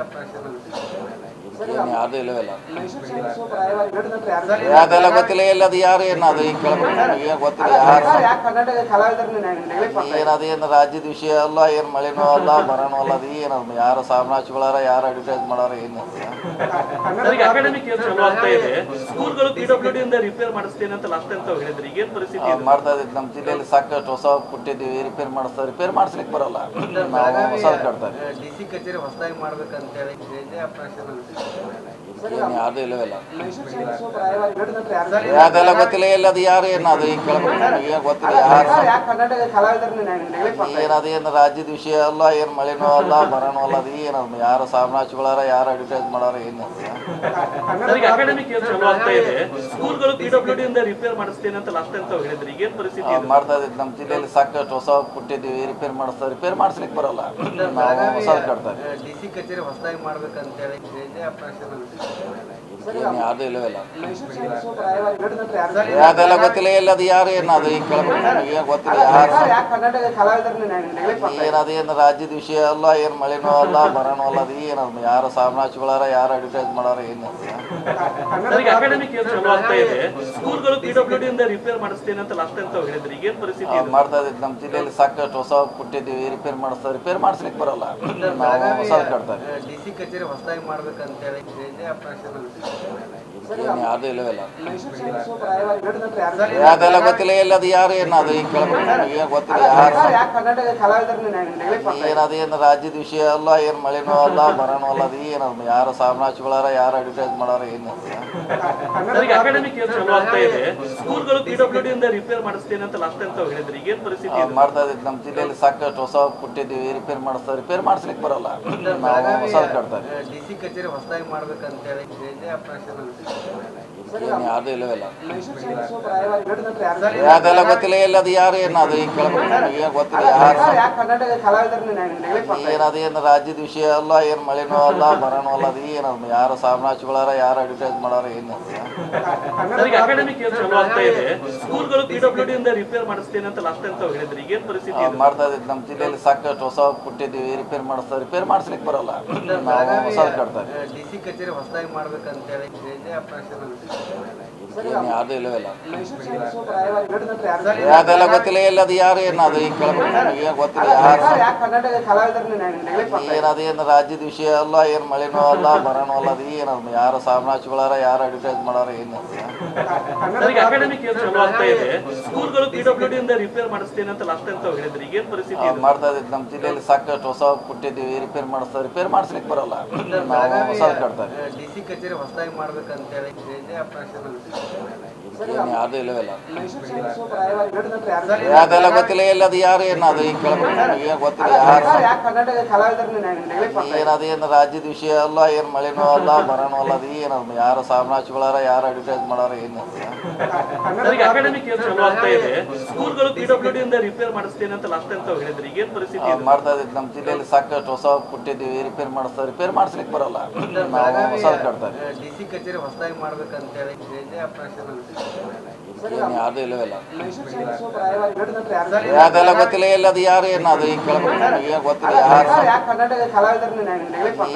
আপনার সাথে ಏನು ಯಾರ್ದು ಇಲ್ಲವಲ್ಲ. ಅದೆಲ್ಲ ಗೊತ್ತಿಲ್ಲ ಎಲ್ಲ ಅದು ಯಾರು ಏನು ಅದು ಈಗ ಕೇಳ್ಬೇಕು ಗೊತ್ತಿಲ್ಲ ಯಾರು ಏನು ಅದೇನು ರಾಜ್ಯದ ವಿಷಯ ಅಲ್ಲ ಏನು ಮಳೆನೂ ಅಲ್ಲ ಬರನೂ ಅಲ್ಲ ಅದು ಏನು ಯಾರು ಸಾಮ್ರಾಜ್ಯಗಳಾರ ಯಾರು ಅಡ್ವರ್ಟೈಸ್ ಮಾಡಾರ ಏನು ಮಾಡ್ತಾ ಇದ್ದೀವಿ. ನಮ್ಮ ಜಿಲ್ಲೆಯಲ್ಲಿ ಸಾಕಷ್ಟು ಹೊಸ ಕೊಟ್ಟಿದ್ದೀವಿ ರಿಪೇರ್ ಮಾಡಿಸ್ತಾರೆ ರಿಪೇರ್ ಮಾಡಿಸ್ಲಿಕ್ಕೆ ಬರಲ್ಲ. ನಾವು ಹೊಸ ಕಟ್ತಾರೆ ಡಿ ಸಿ ಕಚೇರಿ ಹೊಸದಾಗಿ ಮಾಡ್ಬೇಕಂತ ಹೇಳಿ ಯಾರ್ದು ಇಲ್ಲವಲ್ಲ? ಅದೆಲ್ಲ ಗೊತ್ತಿಲ್ಲ ಎಲ್ಲ ಅದು ಯಾರು ಏನು ಅದು ಈಗ ಕೇಳ್ಬೇಕು ಏನು ಗೊತ್ತಿಲ್ಲ ಯಾರು ಏನದು ಏನು ಅದು ಏನು ರಾಜ್ಯದ ವಿಷಯ ಅಲ್ಲ ಏನು ಮಳೆನೂ ಅಲ್ಲ ಮರನೂ ಅಲ್ಲ ಅದು ಏನದು ಯಾರು ಸಾಮ್ರಾಜ್ಯಗಳಾರ ಯಾರು ಅಡ್ವರ್ಟೈಸ್ ಮಾಡಾರ ಏನು ಮಾಡ್ತಾ ಇದ್ದೀವಿ. ನಮ್ಮ ಜಿಲ್ಲೆಯಲ್ಲಿ ಸಾಕಷ್ಟು ಹೊಸ ಕೊಟ್ಟಿದ್ದೀವಿ ರಿಪೇರ್ ಮಾಡಿಸ್ತಾರೆ ರಿಪೇರ್ ಮಾಡಿಸ್ಲಿಕ್ಕೆ ಬರಲ್ಲ. ನಾವು ಹೊಸ ಕಟ್ತಾರೆ ಡಿ ಸಿ ಕಚೇರಿ ಹೊಸದಾಗಿ ಮಾಡ್ಬೇಕಂತೇಳಿ আপনার সাথে। ಯಾರ್ದು ಇಲ್ಲವಲ್ಲ ಅದೆಲ್ಲ ಗೊತ್ತಿಲ್ಲ ಎಲ್ಲ ಅದು ಯಾರು ಏನು ಅದು? ಈಗ ಕೇಳ್ಬೇಕು. ಗೊತ್ತಿಲ್ಲ ಯಾರು? ಕಲಾವಿದರನ್ನ ಏನು ಅದು ಏನು ರಾಜ್ಯದ ವಿಷಯ ಅಲ್ಲ ಏನು ಮಳೆನೂ ಅಲ್ಲ ಬರನೂ ಅಲ್ಲ ಅದು ಏನದು? ಯಾರು ಸಾಮ್ರಾಜ್ಯಗಳಾರ ಯಾರು ಅಡ್ವರ್ಟೈಸ್ ಮಾಡಾರ ಏನು ಸರ್ ಅಕಾಡೆಮಿಕ್ ಇಯರ್ ಚಲೋ ಇದೆ. ಸ್ಕೂಲ್ಗಳು ಪಿ ಡಬ್ಲ್ಯೂ ರಿಪೇರ್ ಮಾಡಿಸ್ತೇನೆ ಅಂತ ಲಾಸ್ಟ್ ಟೈಮ್ ತಾವು ಹೇಳಿದ್ರಿ. ಈಗೇನ್ ಪರಿಸ್ಥಿತಿ ಇದೆ? ಮಾಡ್ತಾ ಇದ್ದ ನಮ್ಮ ಜಿಲ್ಲೆಯಲ್ಲಿ ಸಾಕಷ್ಟು ಹೊಸ ಕೊಟ್ಟಿದ್ದೀವಿ ರಿಪೇರ್ ಮಾಡಿಸ್ತಾ ರಿಪೇರ್ ಮಾಡಿಸ್ಲಿಕ್ಕೆ ಬರಲ್ಲ. ನಾವು ಹೊಸ ಕಟ್ತಾರೆ ಡಿ ಸಿ ಕಚೇರಿ ಹೊಸದಾಗಿ ಆಪರೇಷನ್ ಏನು ಯಾರ್ದು ಇಲ್ಲವಲ್ಲ. ಅದೆಲ್ಲ ಗೊತ್ತಿಲ್ಲ ಎಲ್ಲ ಅದು ಯಾರು ಏನು ಅದು ಈಗ ಕೇಳ್ಬೇಕು ಗೊತ್ತಿಲ್ಲ ಯಾರು ಏನು ಅದು ಏನು ರಾಜ್ಯದ ವಿಷಯ ಅಲ್ಲ ಏನು ಮಳೆನೂ ಅಲ್ಲ ಬರನೂ ಅಲ್ಲ ಅದು ಏನು ಯಾರು ಸಾಮ್ರಾಜ್ಯಗಳಾರ ಯಾರು ಅಡ್ವರ್ಟೈಸ್ ಮಾಡಾರ ಏನು ಸರ್ ಈಗ ಅಕಾಡೆಮಿಕ್ ಇಯರ್ ಇದೆ. ಸ್ಕೂಲ್ಗಳು ಪಿ ಇಂದ ರಿಪೇರ್ ಮಾಡಿಸ್ತೇನೆ ಅಂತ ಲಾಸ್ಟ್ ಟೈಮ್ ತಾವು ಈಗೇನ್ ಪರಿಸ್ಥಿತಿ ಇದೆ? ಮಾಡ್ತಾ ಇದ್ದೀವಿ. ನಮ್ಮ ಜಿಲ್ಲೆಯಲ್ಲಿ ಸಾಕಷ್ಟು ಹೊಸ ಕೊಟ್ಟಿದ್ದೀವಿ ರಿಪೇರ್ ಮಾಡಿಸ್ತಾರೆ ರಿಪೇರ್ ಮಾಡಿಸ್ಲಿಕ್ಕೆ ಬರಲ್ಲ. ನಾವು ಹೊಸ ಕಟ್ತಾರೆ ಡಿ ಸಿ ಕಚೇರಿ ಹೊಸದಾಗಿ ಯಾರ್ದು ಇಲ್ಲವಲ್ಲ ಅದೆಲ್ಲ ಗೊತ್ತಿಲ್ಲ ಎಲ್ಲ ಅದು ಯಾರು ಏನು ಅದು ಈಗ ಕೇಳ್ಬೇಕು ಏನು ಗೊತ್ತಿಲ್ಲ ಯಾರು ಏನದು ಏನು ರಾಜ್ಯದ ವಿಷಯ ಅಲ್ಲ ಏನು ಮಳೆನೂ ಅಲ್ಲ ಬರನೂ ಅಲ್ಲ ಅದು ಏನದು ಯಾರು ಸಾಮ್ರಾಜ್ಯಗಳಾರ ಯಾರು ಅಡ್ವರ್ಟೈಸ್ ಮಾಡಾರ ಏನು ಮಾಡ್ತಾ ಇದ್ದೀವಿ. ನಮ್ಮ ಜಿಲ್ಲೆಯಲ್ಲಿ ಸಾಕಷ್ಟು ಹೊಸ ಕೊಟ್ಟಿದ್ದೀವಿ ರಿಪೇರ್ ಮಾಡಿಸ್ತಾರೆ ರಿಪೇರ್ ಮಾಡಿಸ್ಲಿಕ್ಕೆ ಬರಲ್ಲ. ನಾವು ಹೊಸ ಕಟ್ತಾರೆ ಡಿ ಸಿ ಕಚೇರಿ ಹೊಸದಾಗಿ ಮಾಡ್ಬೇಕಂತೇಳಿ ಏನು ಯಾರ್ದು ಇಲ್ಲವಲ್ಲ? ಅದೆಲ್ಲ ಗೊತ್ತಿಲ್ಲ ಎಲ್ಲ ಅದು ಯಾರು ಏನು ಅದು ಈಗ ಕೇಳ್ಬೇಕು? ಗೊತ್ತಿಲ್ಲ ಯಾರು ಏನದು ಏನು ರಾಜ್ಯದ ವಿಷಯ ಅಲ್ಲ ಏನು ಮಳೆನೂ ಅಲ್ಲ ಬರನೂ ಅಲ್ಲ ಅದು ಏನು ಯಾರು ಸಾಮ್ರಾಜ್ಯಗಳಾರ ಯಾರು ಅಡ್ವರ್ಟೈಸ್ ಮಾಡಾರ ಏನು ಸರ್ ಈಗ ಅಕಾಡೆಮಿಕ್ ಇಯರ್ ಇದೆ. ಸ್ಕೂಲ್ಗಳು ಪಿ ಇಂದ ರಿಪೇರ್ ಮಾಡಿಸ್ತೇನೆ ಅಂತ ಲಾಸ್ಟ್ ಟೈಮ್ ತಾವು ಈಗೇನ್ ಪರಿಸ್ಥಿತಿ ಇದೆ? ಮಾಡ್ತಾ ಇದ್ದೀವಿ. ನಮ್ಮ ಜಿಲ್ಲೆಯಲ್ಲಿ ಸಾಕಷ್ಟು ಹೊಸ ಕೊಟ್ಟಿದ್ದೀವಿ ರಿಪೇರ್ ಮಾಡಿಸ್ತಾರೆ ರಿಪೇರ್ ಮಾಡಿಸ್ಲಿಕ್ಕೆ ಬರಲ್ಲ. ನಾವು ಹೊಸ ಕಟ್ತಾರೆ ಡಿ ಯಾರ್ದು ಇಲ್ಲವಲ್ಲ ಅದೆಲ್ಲ ಗೊತ್ತಿಲ್ಲ ಎಲ್ಲ ಅದು ಯಾರು ಏನು ಅದು ಈಗ ಕೇಳ್ಬೇಕು ಏನು ಗೊತ್ತಿಲ್ಲ ಯಾರು ಏನು ಅದು ಏನು ರಾಜ್ಯದ ವಿಷಯ ಅಲ್ಲ ಏನು ಮಳೆನೂ ಅಲ್ಲ ಬರನೂ ಅಲ್ಲ ಅದು ಏನು ಯಾರು ಸಾಮ್ರಾಜ್ಯಗಳಾರ ಯಾರು ಅಡ್ವರ್ಟೈಸ್ ಮಾಡಾರ ಏನು ಮಾಡ್ತಾ ಇದ್ದೀವಿ. ನಮ್ಮ ಜಿಲ್ಲೆಯಲ್ಲಿ ಸಾಕಷ್ಟು ಹೊಸ ಕೊಟ್ಟಿದ್ದೀವಿ ರಿಪೇರ್ ಮಾಡಿಸ್ತಾರೆ ರಿಪೇರ್ ಮಾಡಿಸ್ಲಿಕ್ಕೆ ಬರಲ್ಲ. ನಾವು ಹೊಸ ಕಟ್ತಾರೆ ಡಿ ಸಿ ಕಚೇರಿ ಹೊಸದಾಗಿ ಮಾಡ್ಬೇಕಂತೇಳಿ ಜೆ ಆಪರೇಷನ್ ಏನು ಯಾರ್ದು ಇಲ್ಲವಲ್ಲ ಅದೆಲ್ಲ ಗೊತ್ತಿಲ್ಲ ಎಲ್ಲ ಅದು ಯಾರು ಏನು ಅದು ಈಗ ಏನು ಗೊತ್ತಿಲ್ಲ ಯಾರು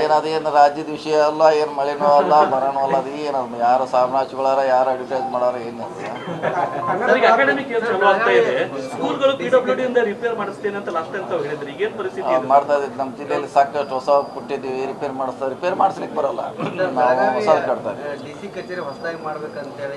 ಏನದು ಏನು ಏನು ರಾಜ್ಯದ ವಿಷಯ ಅಲ್ಲ ಏನು ಮಳೆನೂ ಅಲ್ಲ ಮರನೂ ಅಲ್ಲ ಅದು ಏನದು ಯಾರು ಸಾಮ್ರಾಜ್ಯಗಳಾರ ಯಾರು ಅಡ್ವರ್ಟೈಸ್ ಮಾಡಾರ ಏನು ಮಾಡ್ತಾ ಇದ್ದೀವಿ. ನಮ್ಮ ಜಿಲ್ಲೆಯಲ್ಲಿ ಸಾಕಷ್ಟು ಹೊಸ ಕೊಟ್ಟಿದ್ದೀವಿ ರಿಪೇರ್ ಮಾಡಿಸ್ತಾರೆ ರಿಪೇರ್ ಮಾಡಿಸ್ಲಿಕ್ಕೆ ಬರಲ್ಲ. ನಾವು ಹೊಸ ಕಟ್ತಾರೆ ಡಿ ಸಿ ಕಚೇರಿ ಹೊಸದಾಗಿ ಮಾಡ್ಬೇಕಂತೇಳಿ